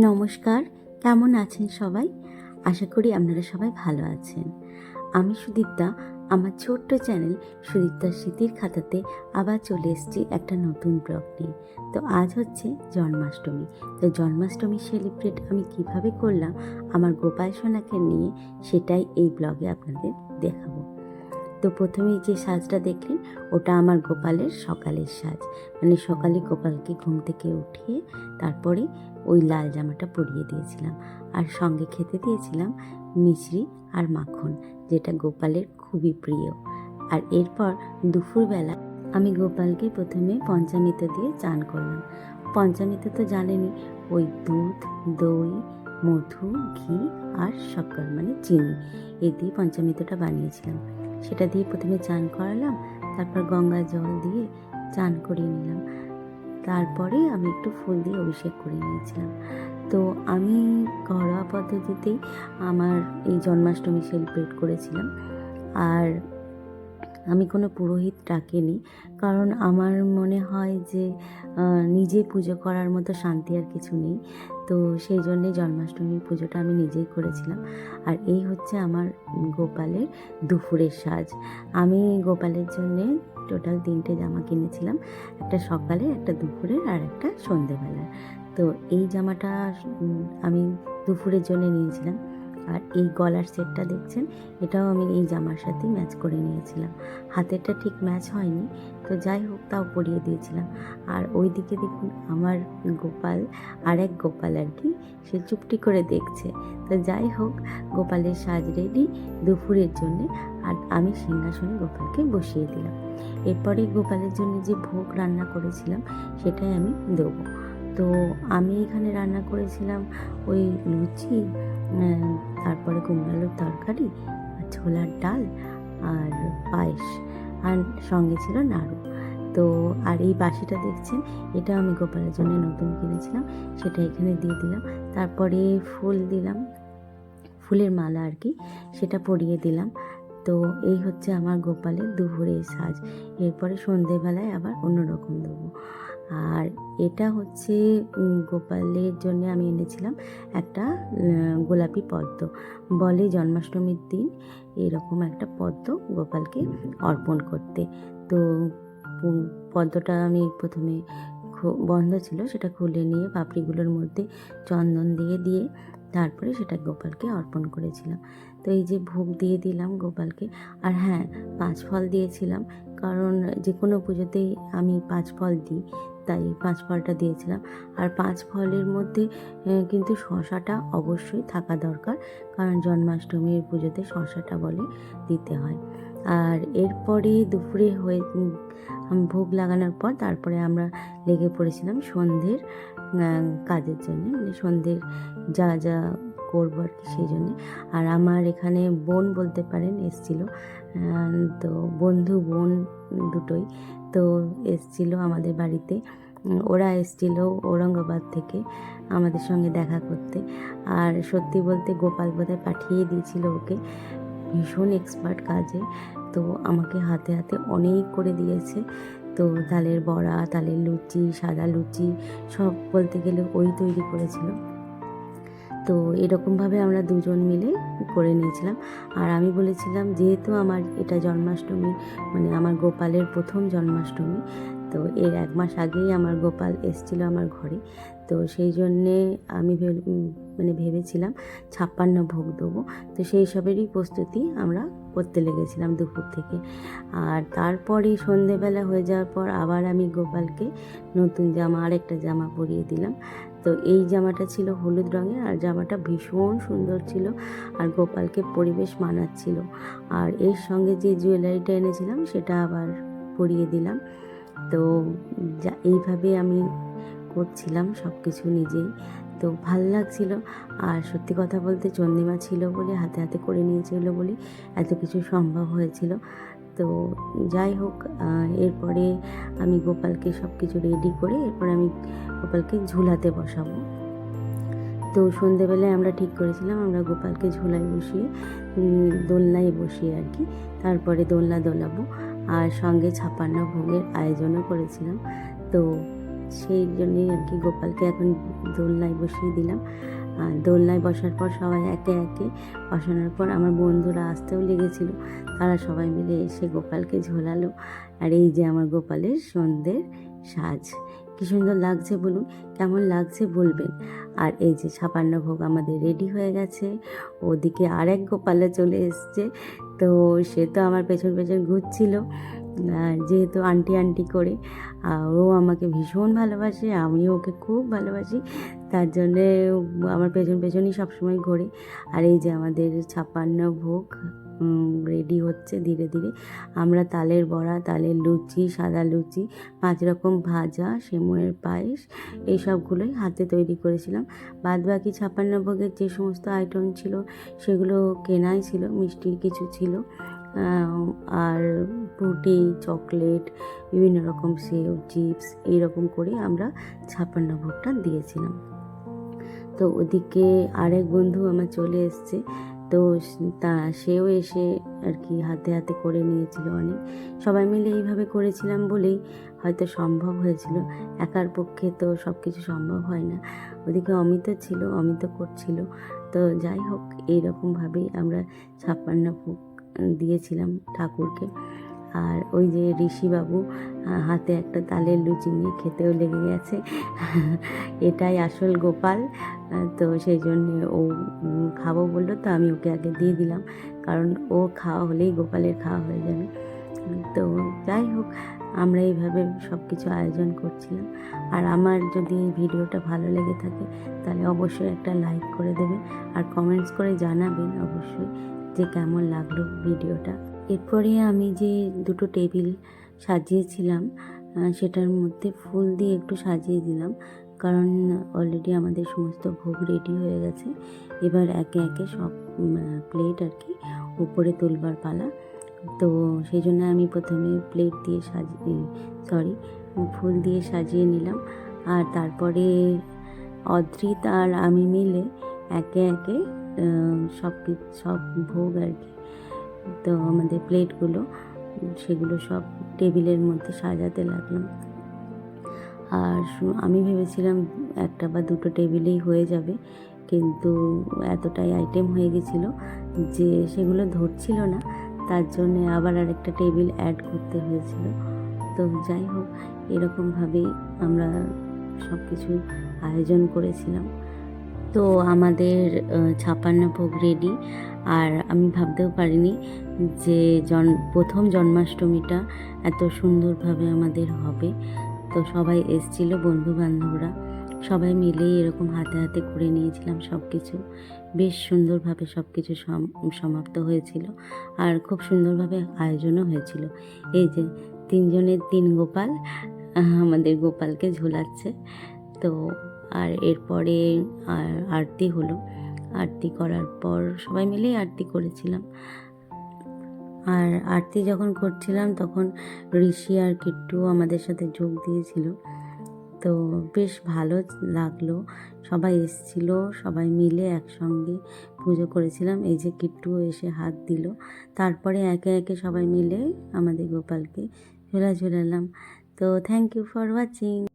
নমস্কার, কেমন আছেন সবাই? আশা করি আপনারা সবাই ভালো আছেন। আমি সুদীপ্তা, আমার ছোট্ট চ্যানেল সুদীপ্তার স্মৃতির খাতাতে আবার চলে এসেছি একটা নতুন ব্লগ নিয়ে। তো আজ হচ্ছে জন্মাষ্টমী। তো জন্মাষ্টমী সেলিব্রেট আমি কীভাবে করলাম, আমার গোপাল সোনাকে নিয়ে সেটাই এই ব্লগে আপনাদের দেখাবো। তো প্রথমেই যে সাজটা দেখলেন, ওটা আমার গোপালের সকালের সাজ। মানে সকালে গোপালকে ঘুম থেকে উঠিয়ে তারপরে ওই লাল জামাটা পরিয়ে দিয়েছিলাম। আর সঙ্গে খেতে দিয়েছিলাম মিছরি আর মাখন, যেটা গোপালের খুবই প্রিয়। আর এরপর দুপুরবেলা আমি গোপালকে প্রথমে পঞ্চামৃত দিয়ে চান করলাম। পঞ্চামৃত তো জানেনই, ওই দুধ, দই, মধু, ঘি আর শক্কর মানে চিনি, এ দিয়ে পঞ্চামৃতটা বানিয়েছিলাম। সেটা দিয়ে প্রথমে চান করালাম, তারপর গঙ্গা জল দিয়ে চান করিয়ে নিলাম। তারপরে আমি একটু ফুল দিয়ে অভিষেক করে নিয়েছিলাম। তো আমি ঘরোয়া পদ্ধতিতেই আমার এই জন্মাষ্টমী সেলিব্রেট করেছিলাম। আর আমি কোনো পুরোহিত ডাকিনি, কারণ আমার মনে হয় যে নিজে পুজো করার মতো শান্তি আর কিছু নেই। তো সেই জন্যে জন্মাষ্টমীর পুজোটা আমি নিজেই করেছিলাম। আর এই হচ্ছে আমার গোপালের দুপুরের সাজ। আমি গোপালের জন্যে টোটাল তিনটে জামা কিনেছিলাম, একটা সকালে, একটা দুপুরের আর একটা সন্ধেবেলার। তো এই জামাটা আমি দুপুরের জন্য নিয়েছিলাম। আর এই গলার সেটটা দেখছেন? এটাও আমি এই জামার সাথে ম্যাচ করে নিয়েছিলাম। হাতেরটা ঠিক ম্যাচ হয়নি, তো যাই হোক তাও পরিয়ে দিয়েছিলাম। আর ওই দিকে দেখুন, আমার গোপাল আর এক গোপাল আর কি, সে চুপটি করে দেখছে। তো যাই হোক, গোপালের সাজ রেডি দুপুরের জন্যে, আর আমি সিংহাসনে গোপালকে বসিয়ে দিলাম। এরপরে গোপালের জন্য যে ভোগ রান্না করেছিলাম, সেটাই আমি দেবো। তো আমি এখানে রান্না করেছিলাম ওই লুচি তারপরে কুমড়ালুর তরকারি, আর ছোলার ডাল, আর পায়েস, আর সঙ্গে ছিল নাড়ু। তো, আর এই বাসিটা দেখছেন, এটা আমি গোপালের জন্য নতুন কিনেছিলাম, সেটা এখানে দিয়ে দিলাম। তারপরে ফুল দিলাম, ফুলের মালা আর কি, সেটা পরিয়ে দিলাম। তো, এই হচ্ছে আমার গোপালের দুপুরের সাজ। এরপরে সন্ধেবেলায় আবার অন্যরকম দেবো। আর এটা হচ্ছে গোপালের জন্য আমি এনেছিলাম একটা গোলাপি পদ্ম। বলে জন্মাষ্টমীর দিন এরকম একটা পদ্ম গোপালকে অর্পণ করতে। তো পদ্মটা আমি প্রথমে বন্ধ ছিল, সেটা খুলে নিয়ে পাপড়িগুলোর মধ্যে চন্দন দিয়ে দিয়ে তারপরে সেটা গোপালকে অর্পণ করেছিলাম। তো এই যে ভোগ দিয়ে দিলাম গোপালকে, আর হ্যাঁ পাঁচ ফল দিয়েছিলাম। কারণ যে কোনো পুজোতেই আমি পাঁচ ফল দিই। তাই পাঁচ ফলটা দিয়েছিলাম। আর পাঁচ ফলের মধ্যে কিন্তু শশাটা অবশ্যই থাকা দরকার, কারণ জন্মাষ্টমীর পুজোতে শশাটা বলে দিতে হয়। আর এরপরে দুপুরে হয়ে ভোগ লাগানোর পর তারপরে আমরা লেগে পড়েছিলাম সন্ধ্যের কাজের জন্য। মানে সন্ধ্যের যা যা করব আর কি সেই জন্যে। আর আমার এখানে বোন বলতে পারেন, এসছিল। তো বন্ধু বোন দুটোই। তো এসছিল আমাদের বাড়িতে। ওরা এসছিল ঔরঙ্গাবাদ থেকে আমাদের সঙ্গে দেখা করতে। আর সত্যি বলতে গোপাল বোধহয় পাঠিয়ে দিয়েছিল ওকে। ভীষণ এক্সপার্ট কাজে। তো আমাকে হাতে হাতে অনেক করে দিয়েছে। তো তালের বড়া, তালের লুচি, সাদা লুচি সব বলতে গেলে ওই তৈরি করেছিল। তো এরকমভাবে আমরা দুজন মিলে করে নিয়েছিলাম। আর আমি বলেছিলাম, যেহেতু আমার এটা জন্মাষ্টমী মানে আমার গোপালের প্রথম জন্মাষ্টমী, তো এর এক মাস আগেই আমার গোপাল এসেছিল আমার ঘরে। তো সেই জন্যে আমি মানে ভেবেছিলাম ছাপ্পান্ন ভোগ দেবো। তো সেই সবেরই প্রস্তুতি আমরা করতে লেগেছিলাম দুপুর থেকে। আর তারপরে সন্ধেবেলা হয়ে যাওয়ার পর আবার আমি গোপালকে নতুন জামা, আরেকটা জামা পরিয়ে দিলাম। তো এই জামাটা ছিল হলুদ রঙের আর জামাটা ভীষণ সুন্দর ছিল আর গোপালকে পরিবেশ মানাচ্ছিল। আর এর সঙ্গে যে জুয়েলারিটা এনেছিলাম সেটা আবার পরিয়ে দিলাম। তো যা, এইভাবে আমি করছিলাম সব কিছু নিজেই। তো ভালো লাগছিল আর সত্যি কথা বলতে চন্দিমা ছিল বলে, হাতে হাতে করে নিয়েছিল বলে এত কিছু সম্ভব হয়েছিল। তো যাই হোক এরপরে আমি গোপালকে সব কিছু রেডি করে এরপরে আমি গোপালকে ঝুলাতে বসাবো। তো সন্ধেবেলায় আমরা ঠিক করেছিলাম, আমরা গোপালকে ঝোলায় বসিয়ে দোলনায় বসিয়ে আর কি, তারপরে দোলনা দোলাবো। আর সঙ্গে ছাপান্ন ভোগের আয়োজনও করেছিলাম। তো সেই জন্যই আর কি গোপালকে এখন দোলনায় বসিয়ে দিলাম। দোলনায় বসার পর সবাই একে একে বসানোর পর আমার বন্ধুরা আসতেও লেগেছিল। তারা সবাই মিলে এসে গোপালকে ঝোলালো। আর এই যে আমার গোপালের সন্ধ্যের সাজ। কি সুন্দর লাগছে বলুন, কেমন লাগছে বলবেন। আর এই যে ছাপান্ন ভোগ আমাদের রেডি হয়ে গেছে। ওদিকে আরেক গোপালে চলে এসছে। তো সে তো আমার পেছন পেছন ঘুরছিল। যেহেতু আন্টি আন্টি করে ও আমাকে ভীষণ ভালোবাসে, আমিও ওকে খুব ভালোবাসি, তার জন্যে আমার পেছন পেছনই সবসময় ঘোরে। আর এই যে আমাদের ছাপান্ন ভোগ রেডি হচ্ছে ধীরে ধীরে। আমরা তালের বড়া, তালের লুচি, সাদা লুচি, পাঁচ রকম ভাজা, সেমুয়ের পায়েস, এই সবগুলোই হাতে তৈরি করেছিলাম। বাদ বাকি ছাপান্ন ভোগের যে সমস্ত আইটেম ছিল, সেগুলো কেনাই ছিল মিষ্টি কিছু ছিল। আর ফ্রুটি চকলেট, বিভিন্ন রকম সেও চিপস, এইরকম করে আমরা ছাপান্ন ভোগটা দিয়েছিলাম। তো ওদিকে আরেক বন্ধু আমার চলে এসছে, তো তা, সেও এসে আর কি হাতে হাতে করে নিয়েছিল অনেক। সবাই মিলে এইভাবে করেছিলাম বলেই হয়তো সম্ভব হয়েছিল। একার পক্ষে তো সব কিছু সম্ভব হয় না। ওদিকে অমিত ছিল, অমিত করছিল। তো যাই হোক, এইরকমভাবেই আমরা ছাপ্পান্ন দিয়েছিলাম ঠাকুরকে। আর ওই যে ঋষিবাবু বাবু হাতে একটা তালের লুচি নিয়ে খেতেও লেগে গেছে। এটাই আসল গোপাল। তো সেই জন্য ও খাব বলল, তো আমি ওকে আগে দিয়ে দিলাম। কারণ ও খাওয়া হলেই গোপালের খাওয়া হয়ে যাবে। তো যাই হোক আমরা এইভাবে সব কিছু আয়োজন করছিলাম। আর আমার যদি এই ভিডিওটা ভালো লেগে থাকে, তাহলে অবশ্যই একটা লাইক করে দেবেন আর কমেন্টস করে জানাবেন অবশ্যই যে কেমন লাগল ভিডিওটা। এরপরে আমি যে দুটো টেবিল সাজিয়েছিলাম সেটার মধ্যে ফুল দিয়ে একটু সাজিয়ে দিলাম। কারণ অলরেডি আমাদের সমস্ত ভোগ রেডি হয়ে গেছে। এবার একে একে সব প্লেট আর কি, উপরে তুলবার পালা। তো সেই জন্য আমি প্রথমে প্লেট দিয়ে সাজিয়ে সরি ফুল দিয়ে সাজিয়ে নিলাম। আর তারপরে অদ্রিত আর আমি মিলে একে একে সব সব ভোগ আর কি, তো আমাদের প্লেটগুলো সেগুলো সব টেবিলের মধ্যে সাজাতে লাগলাম। আর আমি ভেবেছিলাম একটা বা দুটো টেবিলেই হয়ে যাবে, কিন্তু এতটাই আইটেম হয়ে গেছিল যে সেগুলো ধরছিল না। তার জন্যে আবার আরেকটা টেবিল অ্যাড করতে হয়েছিল। তো যাই হোক, এরকমভাবেই আমরা সব কিছু আয়োজন করেছিলাম। তো আমাদের ছাপান্ন ভোগ রেডি আর আমি ভাবতেও পারিনি যে জন, প্রথম জন্মাষ্টমীটা এত সুন্দরভাবে আমাদের হবে। তো সবাই এসছিল বন্ধু বান্ধবরা সবাই মিলেই এরকম হাতে হাতে করে নিয়েছিলাম সব কিছু বেশ সুন্দরভাবে সব কিছু সম- সমাপ্ত হয়েছিল আর খুব সুন্দরভাবে আয়োজনও হয়েছিল। এই যে তিনজনের তিন গোপাল আমাদের গোপালকে ঝোলাচ্ছে। তো আর এরপরে আর আরতি হলো। আরতি করার পর সবাই মিলেই আরতি করেছিলাম। আর আরতি যখন করছিলাম তখন ঋষি আর কিট্টু আমাদের সাথে যোগ দিয়েছিল। তো বেশ ভালো লাগল। সবাই এসছিল, সবাই মিলে একসঙ্গে পুজো করেছিলাম। এই যে কিট্টু এসে হাত দিল। তারপরে একে একে সবাই মিলে আমাদের গোপালকে ঝোলা ঝোলালাম তো থ্যাংক ইউ ফর ওয়াচিং